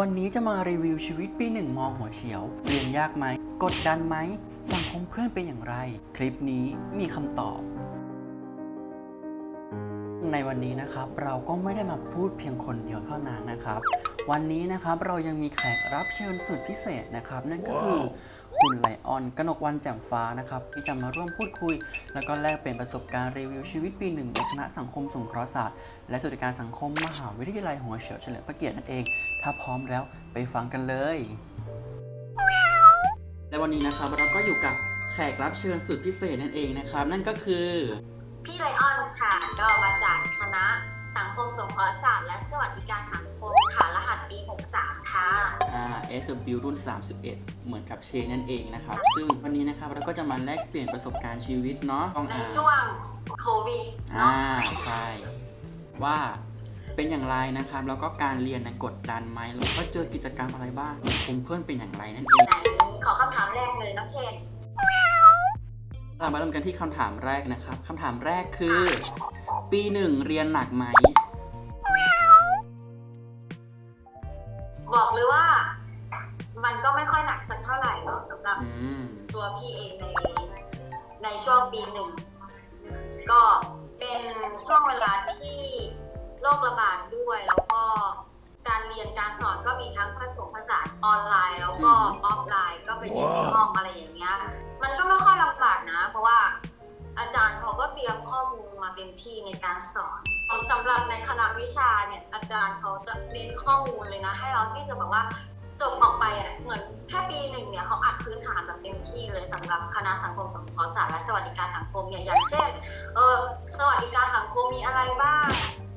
วันนี้จะมารีวิวชีวิตปีหนึ่งมหัวเฉียว เรียนยากไหม กดดันไหม สังคมเพื่อนเป็นอย่างไร คลิปนี้มีคำตอบ ในวันนี้นะครับ เราก็ไม่ได้มาพูดเพียงคนเดียวเท่านั้นนะครับ วันนี้นะครับเรายังมีแขกรับเชิญสุดพิเศษนะครับ นั่นก็คือคุณไลออนกนกวันแจ่มฟ้านะครับที่จะมาร่วมพูดคุย แล้วก็แลกเปลี่ยนประสบการณ์รีวิวชีวิตปีหนึ่งในคณะสังคมสงเคราะห์ศาสตร์ และสวัสดิการสังคมมหาวิทยาลัยหัวเฉียวเฉลิมพระเกียรตินั่นเอง ถ้าพร้อมแล้วไปฟังกันเลย และวันนี้นะครับเราก็อยู่กับแขกรับเชิญสุดพิเศษนั่นเองนะครับ นั่นก็คือ พี่ไลออนค่ะก็มาจากคณะสังคมสงเคราะห์ศาสตร์และสวัสดิการสังคมค่ะรหัสปี 63 ค่ะ อ่า SW รุ่น 31 เหมือนกับเชนนั่นเองนะครับ ซึ่งวันนี้นะครับเราก็จะมาแลกเปลี่ยนประสบการณ์ชีวิตเนาะต้องในอ่านช่วงโควิดอ่าเนาะใช่ว่าเป็นอย่างไรนะครับ แล้วก็การเรียนนะกดดันไหมแล้วก็เจอกิจกรรมอะไรบ้างสังคมเพื่อนเป็นอย่างไรนั่นเองไหนขอคำถามแรกเลยน้องเชน เรามาเริ่มกันที่คำถามแรกนะครับคำถามแรกคือ ปีหนึ่งเรียนหนักไหม บอกเลยว่า มันก็ไม่ค่อยหนักสักเท่าไหร่เนาะสำหรับอืม ตัวพี่เองในในช่วงปีหนึ่งก็เป็นช่วงเวลาที่โรคระบาดด้วย แล้วก็ การเรียนการสอนก็มีทั้งผสมผสานออนไลน์ แล้วก็ออฟไลน์ก็ไปเรียนในห้องอะไรอย่างเงี้ย มันก็ไม่ค่อยลำบากนะ เพราะว่าอาจารย์เขาก็เตรียมข้อมูลมาเต็มที่ในการสอนสำหรับในคณะวิชาเนี่ยอาจารย์เขาจะเน้นข้อมูลเลยนะ ให้เราที่จะแบบว่าจบออกไปอะเหมือนแค่ปีหนึ่งเนี่ยเขาอัดพื้นฐานแบบเต็มที่เลยสำหรับคณะสังคมสงเคราะห์ศาสตร์และสวัสดิการสังคมเนี่ยอย่างเช่นเออสวัสดิการสังคมมีอะไรบ้าง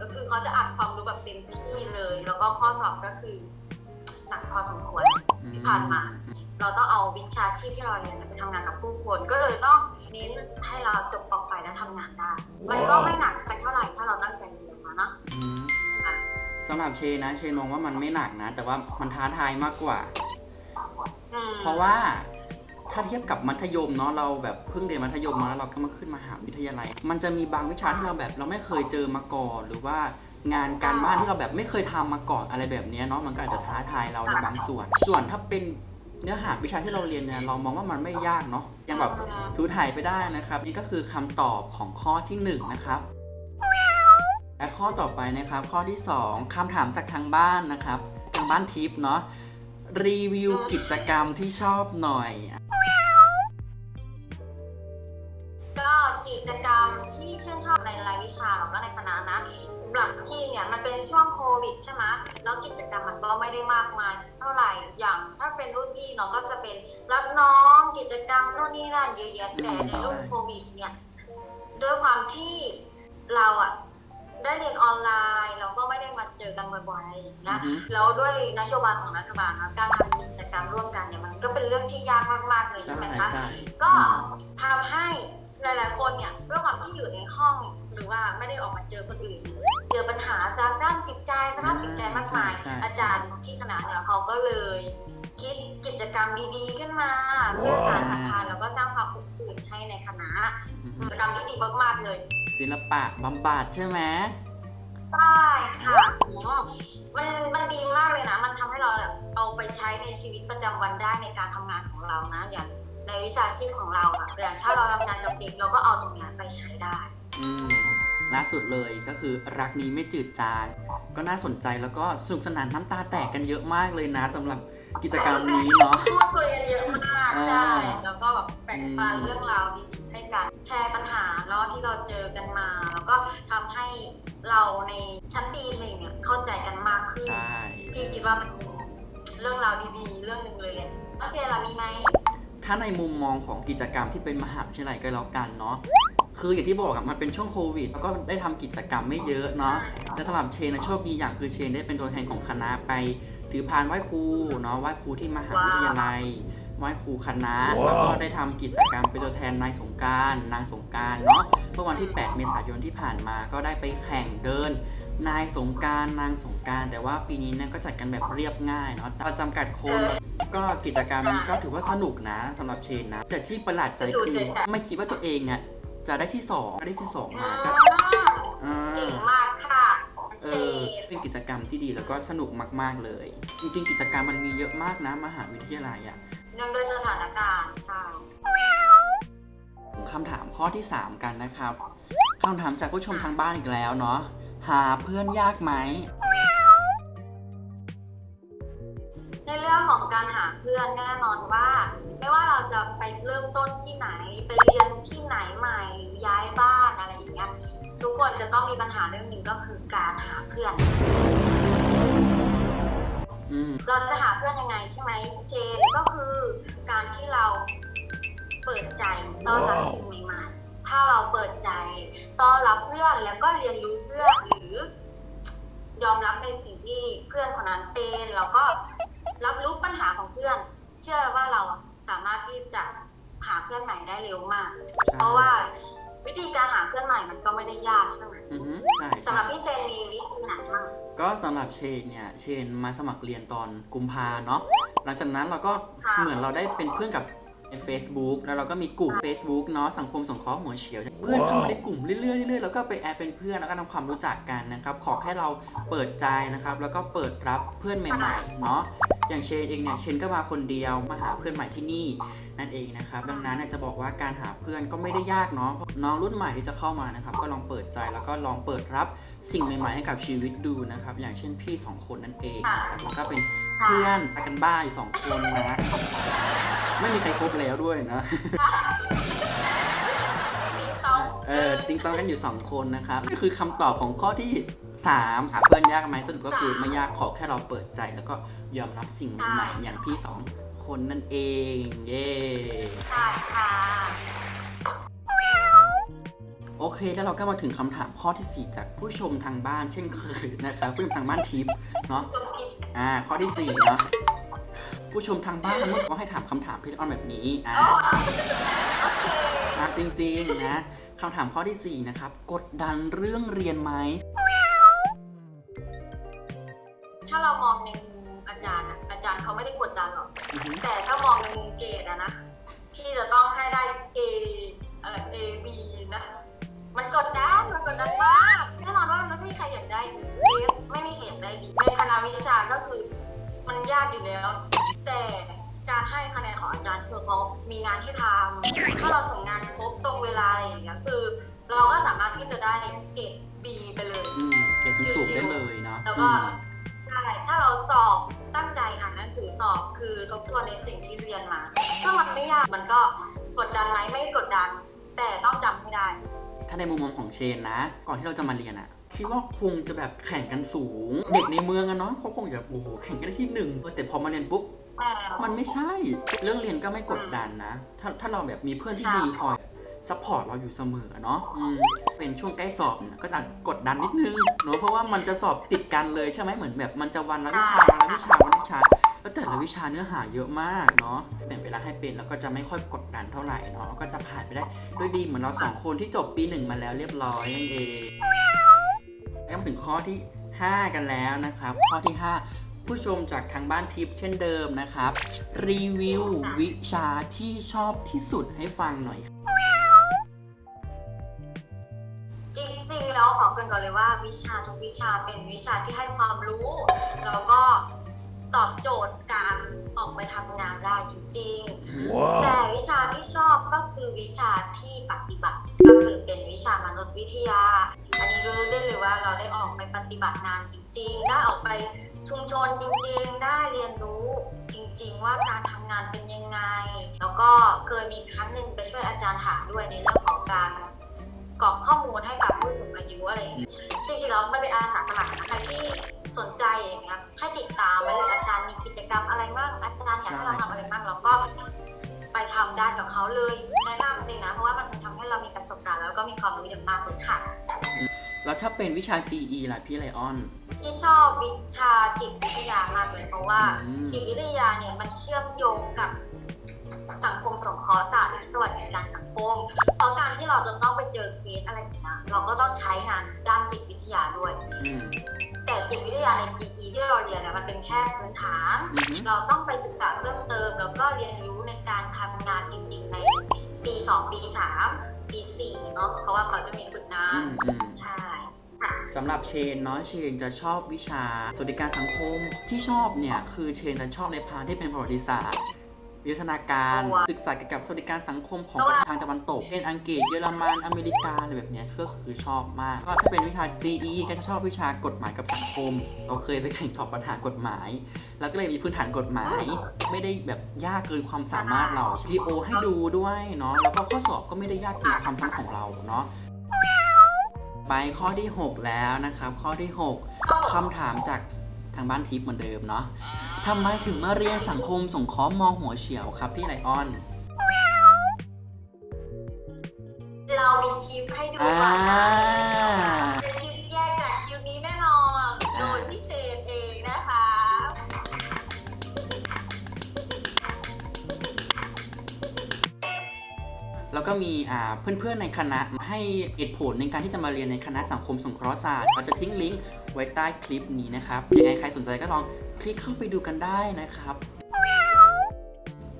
ก็คือเขาจะอัด ความรู้แบบเต็มที่เลย แล้วก็ข้อสอบก็คือหนักพอสมควรที่ผ่านมา เราต้องเอาวิชาชีพที่เราเรียนไปทำงานกับผู้คน ก็เลยต้องเน้นให้เราจบออกไปแล้วทำงานได้ มันก็ไม่หนักสักเท่าไหร่ถ้าเราตั้งใจเรียนมานะอืมสำหรับเชนนะเชนมองว่ามันไม่หนักนะ แต่ว่ามันท้าทายมากกว่าอืมเพราะว่าถ้าเทียบกับมัธยมเนาะเราแบบเพิ่งเรียนมัธยมมาแล้วเราก็มาขึ้นมหาวิทยาลัย มันจะมีบางวิชาที่เราแบบเราไม่เคยเจอมาก่อนหรือว่างานการบ้านที่เราแบบไม่เคยทำมาก่อนอะไรแบบเนี้ยเนาะมันก็อาจจะท้าทายเราในบางส่วน ส่วนถ้าเป็นเนื้อหาวิชาที่เราเรียนเนี่ยเรามองว่ามันไม่ยากเนาะยังแบบทูถ่ายไปได้นะครับ นี่ก็คือคำตอบของข้อที่หนึ่งนะครับและข้อต่อไปนะครับ ข้อที่สองคำถามจากทางบ้านนะครับ ทางบ้านทิปเนาะรีวิวกิจกรรมที่ชอบหน่อย ไม่ได้มากมายเท่าไหร่อย่างถ้าเป็นรุ่นพี่เนาะก็จะเป็นรับน้องกิจกรรมนู่นนี่นั่นเยอะแยะแต่ในรุ่นโควิดเนี่ยด้วยความที่เราอะได้เรียนออนไลน์เราก็ไม่ได้มาเจอกันบ่อยๆอะไรอย่างเงี้ยอือฮึแล้วด้วยนโยบายของรัฐบาลนะการทำกิจกรรมร่วมกันเนี่ยมันก็เป็นเรื่องที่ยากมากๆเลยใช่ไหมคะใช่ก็ทำให้หลายๆคนเนี่ยด้วยความที่อยู่ในห้อง หรือว่าไม่ได้ออกมาเจอคนอื่น เจอปัญหาจากด้านจิตใจสภาพจิตใจมากมายใช่ใช่อาจารย์ที่คณะเนี่ยเขาก็เลย คิดกิจกรรมดีๆขึ้นมา เพื่อสานสัมพันธ์แล้วก็สร้างความอบอุ่นให้ในคณะอือฮึกิจกรรมที่ดีมากๆเลย ศิลปะบำบัดใช่ไหมใช่ค่ะมันมันดีมากเลยนะ มันทำให้เราแบบเอาไปใช้ในชีวิตประจำวันได้ในการทำงานของเรานะอย่างในวิชาชีพของเราอะอย่างถ้าเราทำงานกับเด็กเราก็เอาตรงเนี้ยไปใช้ได้ อืม ล่าสุดเลยก็คือรักนี้ไม่จืดจางก็น่าสนใจแล้วก็สนุกสนานน้ำตาแตกกันเยอะมากเลยนะสำหรับกิจกรรมนี้เนาะพูดคุยกันเยอะมากอ่าใช่แล้วก็แบบแบ่งปันอืมเรื่องราวดีๆให้กันแชร์ปัญหาเนาะที่เราเจอกันมา แล้วก็ทำให้เราในชั้นปีหนึ่งเนี่ยเข้าใจกันมากขึ้นใช่พี่คิดว่ามันเป็นเรื่องราวดีๆ เรื่องหนึ่งเลยแหละน้องเชยร์ล่ะมีไหมถ้าในมุมมองของกิจกรรมที่เป็นมหาวิทยาลัยก็แล้วกันเนาะ คืออย่างที่บอกอะมันเป็นช่วงโควิดแล้วก็ได้ทำกิจกรรมไม่เยอะเนาะแต่สำหรับเชนนะโชคดีอย่างคือเชนได้เป็นตัวแทนของคณะไป ถือพานไหว้ครูเนาะไหว้ครูที่มหาวิทยาลัยไหว้ครูคณะ แล้วก็ได้ทำกิจกรรมเป็นตัวแทนนายสงกรารนางสงกรารเนาะเมื่อวันที่ 8 เมษายนที่ผ่านมาก็ได้ไปแข่งเดิน นายสงกรารนางสงกราร แต่ว่าปีนี้เนี่ยก็จัดกันแบบเรียบง่ายเนาะแต่จำกัดคนก็กิจกรรมนี้ก็ถือว่าสนุกนะสำหรับเชนนะ แต่ที่ประหลาดใจคือไม่คิดว่าตัวเองอะ จะได้ที่สองได้ที่สองอืมาก็มอ่าเก่งมากค่ะอันเออเป็นกิจกรรมที่ดีแล้วก็สนุกมาก ๆเลย จริง ๆ กิจกรรมมันมีเยอะมากนะมหาวิทยาลัยอะเนื่องด้วยสถานการณ์ใช่คำถามข้อที่ 3 กันนะครับคำถามจากผู้ชมทางบ้านอีกแล้วเนาะหาเพื่อนยากไหมในเรื่องของการหาเพื่อนแน่นอนว่า ไม่ว่าเราจะไปเริ่มต้นที่ไหนไปเรียนที่ไหนใหม่ห จะต้องมีปัญหาเรื่องหนึ่งก็คือการหาเพื่อนอืมเราจะหาเพื่อนยังไงใช่ไหมเชนก็คือการที่เราเปิดใจต้อนรับสิ่งใหม่ๆ ถ้าเราเปิดใจต้อนรับเพื่อนแล้วก็เรียนรู้เพื่อนหรือยอมรับในสิ่งที่เพื่อนคนนั้นเป็นแล้วก็รับรู้ปัญหาของเพื่อน เชื่อว่าเราสามารถที่จะ หาเพื่อนใหม่ได้เร็วมาก เพราะว่าวิธีการหาเพื่อนใหม่มันก็ไม่ได้ยากใช่ไหมอือฮึใช่สำหใช่รับพี่เชนมีวิธีไหนบ้างก็สำหรับเชนเนี่ย เชนมาสมัครเรียนตอนกุมภาเนาะ หลังจากนั้นเราก็ค่ะเหมือนเราได้เป็นเพื่อนกับ ใน Facebook แล้วเราก็มีกลุ่ม Facebook เนาะสังคมสงเคราะห์หัวเฉียว เพื่อนเข้ามาในกลุ่มเรื่อยๆเรื่อยๆแล้วก็ไปแอดเป็นเพื่อนแล้วก็ทำความรู้จักกันนะครับ ขอแค่เราเปิดใจนะครับ แล้วก็เปิดรับเพื่อนใหม่ๆเนาะอย่างเชนเองเนี่ยเชนก็มาคนเดียวมาหาเพื่อนใหม่ที่นี่นั่นเองนะครับ ดังนั้นเนี่ยจะบอกว่าการหาเพื่อนก็ไม่ได้ยากเนาะน้องรุ่นใหม่ที่จะเข้ามานะครับ ก็ลองเปิดใจแล้วก็ลองเปิดรับสิ่งใหม่ๆให้กับชีวิตดูนะครับ อย่างเช่นพี่สองคนนั่นเองนะครับแล้วก็เป็น เพื่อนพากันบ้าอยู่สองคนนะ ไม่มีใครครบแล้วด้วยนะ เออติงต้องกันอยู่ 2 คนนะครับนี่คือคำตอบของข้อที่3หาเพื่อนยากไหมสรุปก็คือไม่ยากขอแค่เราเปิดใจ แล้วก็ยอมรับสิ่งใหม่ๆอย่างพี่สองคนนั่นเอง เย้ใช่ค่ะโอเค แล้วเราก็มาถึงคำถามข้อที่ 4 จากผู้ชมทางบ้านเช่นเคยนะครับผู้ชมทางบ้านทิปเนาะ อ่า ข้อที่4เนาะผู้ชมทางบ้านเมื่อเขาให้ถามคำถามพี่ออนแบบนี้อ่าโอเคอะจริงๆนะคำถามข้อที่4นะครับ กดดันเรื่องเรียนไหม ถ้าเรามองในมุมอาจารย์อะอาจารย์เขาไม่ได้กดดันหรอก อือฮึ แต่ถ้ามองในมุมเกรดอะนะ ที่จะต้องให้ได้ A เอ่อ A B นะ มันกดดัน มันกดดันมากแน่นอนว่า มันไม่มีใครอยากได้ F ไม่มีใครอยากได้ B ในคณะวิชาก็คือ มันยากอยู่แล้ว แต่การให้คะแนนของอาจารย์คือเขามีงานให้ทำถ้าเราส่งงานครบตรงเวลาอะไรอย่างเงี้ยคือ เราก็สามารถที่จะได้เกรด B ไปเลยอืมเกรดสูงๆได้เลยเนาะแล้วก็อืมใช่ถ้าเราสอบตั้งใจอ่านหนังสือสอบคือทบทวนในสิ่งที่เรียนมาซึ่งมันไม่ยากมันก็กดดันไหมไม่กดดัน แต่ต้องจำให้ได้ ถ้าในมุมมองของเชนนะ ก่อนที่เราจะมาเรียนอะ คิดว่าคงจะแบบแข่งกันสูง เด็กในเมืองอะเนาะเขาคงจะโอ้โหแข่งกันได้ที่หนึ่งเออแต่พอมาเรียนปุ๊บมันไม่ใช่ เรื่องเรียนก็ไม่กดดันนะ ถ้าถ้าเราแบบมีเพื่อนที่ดีคอยซัพพอร์ตเราอยู่เสมอเนาะอืมเป็นช่วงใกล้สอบเนี่ยก็จะกดดันนิดนึงเนาะเพราะว่ามันจะสอบติดกันเลยใช่ไหมเหมือนแบบมันจะวันละวิชาวันละวิชาวันละวิชาแล้วแต่ละวิชาเนื้อหาเยอะมากเนาะแบ่งเวลาให้เป็นแล้วก็จะไม่ค่อยกดดันเท่าไหร่เนาะก็จะผ่านไปได้ด้วยดีเหมือนเราสองคนที่จบปีหนึ่งมาแล้วเรียบร้อยนั่นเองแล้วมา ถึงข้อที่ 5 กันแล้วนะครับ ข้อที่ 5 ผู้ชมจากทางบ้านทิปเช่นเดิมนะครับ รีวิววิชาที่ชอบที่สุดให้ฟังหน่อย จริงๆแล้วขอเกรินก่อนเลยว่าวิชาทุกวิชาเป็นวิชาที่ให้ความรู้ แล้วก็ตอบโจทย์การออกไปทำงานได้จริงๆ แต่วิชาที่ชอบก็คือวิชาที่ปฏิบัติก็คือเป็นวิชามนุษยวิทยา อันนี้รู้ได้เลยว่าเราได้ออกไปปฏิบัติงานจริง ๆ ได้ออกไปชุมชนจริง ๆ ได้เรียนรู้จริง ๆ ว่าการทำงานเป็นยังไง แล้วก็เคยมีครั้งหนึ่งไปช่วยอาจารย์ถาด้วยในเรื่องของการกรอกข้อมูลให้กับผู้สูงอายุอะไรอย่างเงี้ยจริงๆแล้วมันเป็นอาสาสมัครนะใครที่สนใจอย่างเงี้ยให้ติดตามไว้เลยอาจารย์มีกิจกรรมอะไรบ้างอาจารย์อยากให้เราทำอะไรบ้างเราก็ไปทำได้กับเขาเลยแนะนำเลยนะเพราะว่ามันทำให้เรามีประสบการณ์แล้วก็มีความรู้อย่างมากเลยค่ะ แล้วถ้าเป็นวิชา GE ล่ะพี่ไลออน ที่ชอบวิชาจิตวิทยามากเลยเพราะว่าอืม จิตวิทยาเนี่ยมันเชื่อมโยงกับสังคมสงเคราะห์ศาสตร์และสวัสดิการสังคม เพราะการที่เราจะต้องไปเจอเคสอะไรอย่างเงี้ยเราก็ต้องใช้งานด้านจิตวิทยาด้วย อืม แต่จิตวิทยาใน GE ที่เราเรียนเนี่ยมันเป็นแค่พื้นฐาน อือฮึ เราต้องไปศึกษาเพิ่มเติม แล้วก็เรียนรู้ในการทำงานจริงๆ ในปี 2 ปี3 ปี4เนาะเพราะว่าเขาจะมีฝึกงาอืนมอืม ใช่สำหรับเชนเนาะเชนจะชอบวิชาสวัสดิการสังคมที่ชอบเนี่ย คือเชนจะชอบในพาร์ทที่เป็นประวัติศาสตร์ วิวัฒนาการตัวศึกษาเกี่ยวกับสวัสดิการสังคมของประเทศทางตะวันตก เช่นอังกฤษ เยอรมัน อเมริกาอะไรแบบเนี้ยก็คือชอบมาก ก็ถ้าเป็นวิชา GE ก็จะชอบวิชากฎหมายกับสังคม เราเคยไปแข่งตอบปัญหากฎหมาย แล้วก็เลยมีพื้นฐานกฎหมาย ไม่ได้แบบยากเกินความสามารถเราวิดีโอให้ดูด้วยเนาะ แล้วก็ข้อสอบก็ไม่ได้ยากเกินความถนัดของเราเนาะไปข้อที่ 6 แล้วนะครับ ข้อที่ 6คำถามจากทางบ้านทิพย์เหมือนเดิมเนาะ ทำไมถึงมาเรียนสังคมสงเคราะห์มองหัวเฉียวครับพี่ไลออน เรามีคลิปให้ดูอ่าก่อนนะเป็นคลิปแยกจากคลิปนี้แน่นอนโดยพี่เชนเองนะคะ แล้วก็มีอ่าเพื่อนๆในคณะให้เหตุผลในการที่จะมาเรียนในคณะสังคมสงเคราะห์ศาสตร์เราจะทิ้งลิงก์ไว้ใต้คลิปนี้นะครับยังไงใครสนใจก็ลองค ลิกเข้าไปดูกันได้นะครับ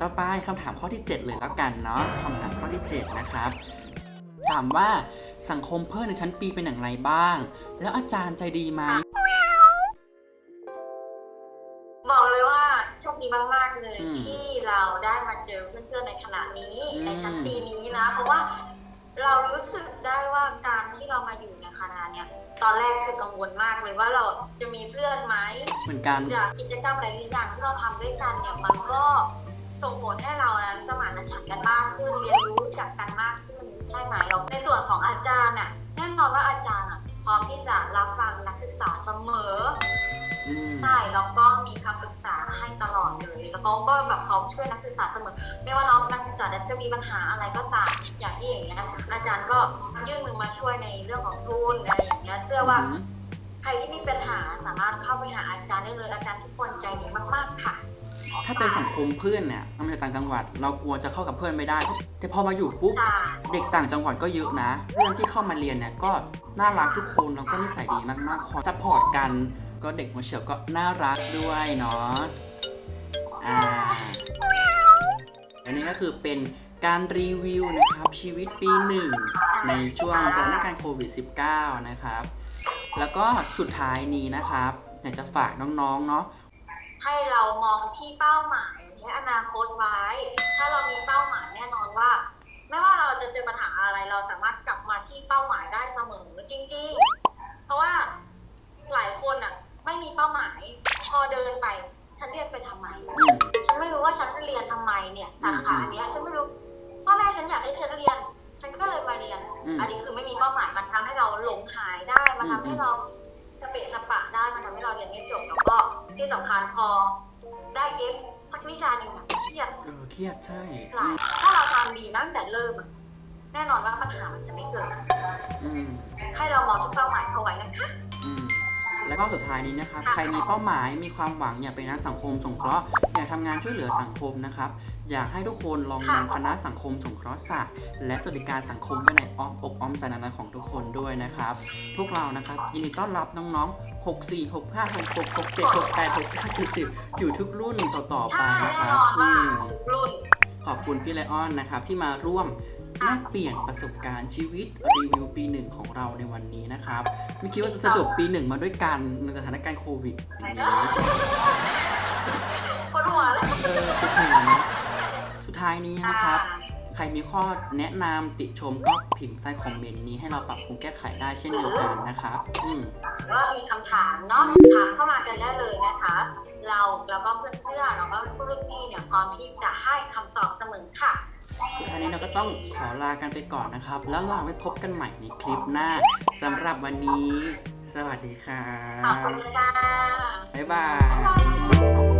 ต่อไปคำถามข้อที่ 7 เลยแล้วกันเนาะคำถามข้อที่ 7 นะครับ ถามว่าสังคมเพื่อนในชั้นปีเป็นอย่างไรบ้าง แล้วอาจารย์ใจดีไหมบอกเลยว่าโชคดีมาก ๆ เลยอืมที่เราได้มาเจอเพื่อนๆในขณะนี้อืมในชั้นปีนี้นะ เพราะว่าเรารู้สึกได้ว่าการที่เรามาอยู่ในคณะเนี่ย ตอนแรกคือกังวลมากเลยว่าเราจะมีเพื่อนไหมเหมือนกันจากกิจกรรมหลายๆอย่างที่เราทำด้วยกันเนี่ยมันก็ส่งผลให้เรานะสมานฉันท์กันมากขึ้นเรียนรู้จักกันมากขึ้นใช่ไหมเราในส่วนของอาจารย์น่ะแน่นอนว่าอาจารย์อะพร้อมที่จะรับฟังนักศึกษาเสมออืม ใช่แล้วก็มีคำปรึกษาให้ตลอดเลย แล้วเขาก็แบบพร้อมช่วยนักศึกษาเสมอไม่ว่าน้องนักศึกษาจะมีปัญหาอะไรก็ตามอย่างที่อย่างเงี้ยอาจารย์ก็ยื่นมือมาช่วยในเรื่องของทุนอะไรอย่างเงี้ยเชื่อว่าอืมใครที่มีปัญหาสามารถเข้าไปหาอาจารย์ได้เลยอาจารย์ทุกคนใจดีมากๆค่ะถ้าเป็นสังคมเพื่อนเนี่ยทำมาจากต่างจังหวัด เรากลัวจะเข้ากับเพื่อนไม่ได้ แต่พอมาอยู่ปุ๊บใช่เด็กต่างจังหวัดก็เยอะนะ เพื่อนที่เข้ามาเรียนเนี่ยก็น่ารักทุกคน แล้วก็นิสัยดีมากๆ คอยซัพพอร์ตกัน ก็เด็กหัวเฉียวก็น่ารักด้วยเนาะอ่าอันนี้ก็คือเป็นการรีวิวนะครับชีวิตปีหนึ่งในช่วงสถานการณ์โควิด -19 นะครับ แล้วก็สุดท้ายนี้นะครับอยากจะฝากน้องๆเนาะให้เรามองที่เป้าหมายและอนาคตไว้ ถ้าเรามีเป้าหมายแน่นอนว่า ไม่ว่าเราจะเจอปัญหาอะไรเราสามารถกลับมาที่เป้าหมายได้เสมอจริง ๆ เพราะว่าหลายคนอะ ไม่มีเป้าหมาย พอเดินไป ฉันเรียนไปทำไมอืมฉันไม่รู้ว่าฉันเรียนทำไมเนี่ย สาขาเนี้ย ฉันไม่รู้พ่อแม่ฉันอยากให้ฉันเรียน ฉันก็เลยมาเรียนอืมอันนี้คือไม่มีเป้าหมายมันทำให้เราหลงหายได้ มันทำให้เรากระเปะกระปะได้ มันทำให้เราเรียนไม่จบแล้วก็ที่สำคัญพอได้เอฟสักวิชาหนึ่งอะเครียดเออเครียดใช่หลายถ้าเราทำดีตั้งแต่เริ่มอะแน่นอนว่าปัญหามันจะไม่เกิดอืมให้เรามองที่เป้าหมายเอาไว้นะคะอืม แล้วก็สุดท้ายนี้นะครับใครมีเป้าหมายมีความหวังอยากเป็นนักสังคมสงเคราะห์อยากทำงานช่วยเหลือสังคมนะครับ อยากให้ทุกคนลองเรียนคณะสังคมสงเคราะห์ศาสตร์และสวัสดิการสังคมไว้ในอ้อมอกอ้อมใจนานาของทุกคนด้วยนะครับ พวกเรานะครับยินดีต้อนรับน้องๆ6 4 6 5 6 6 6 7 6 8 6 9 7 10อยู่ทุกรุ่นต่อๆไปใช่นะคแน่รับนอนอืว่ามรุ่น ขอบคุณพี่ไลออนนะครับที่มาร่วม แลกเปลี่ยนประสบการณ์ชีวิตรีวิวปีหนึ่งของเราในวันนี้นะครับไม่คิดว่าจะจบปีหนึ่งมาด้วยกันในสถานการณ์โควิดอย่างนี้ปวดหัวเลยเออทุกคนนะสุดท้ายนี้นะครับ ใครมีข้อแนะนำติชมก็พิมพ์ใต้คอมเมนต์นี้ให้เราปรับปรุงแก้ไขได้เช่นเดียวกันนะครับ อืม ว่ามีคำถามเนาะถามเข้ามากันได้เลยนะคะ เราแล้วก็เพื่อนๆแล้วก็ผู้รุ่นพี่เนี่ยพร้อมที่จะให้คำตอบเสมอค่ะ สุดท้ายนี้เราก็ต้องขอลากันไปก่อนนะครับ แล้วเราไว้พบกันใหม่ในคลิปหน้าสำหรับวันนี้ สวัสดีครัขอบคุบณค่ะบ๊ายบาบ๊ายยบาย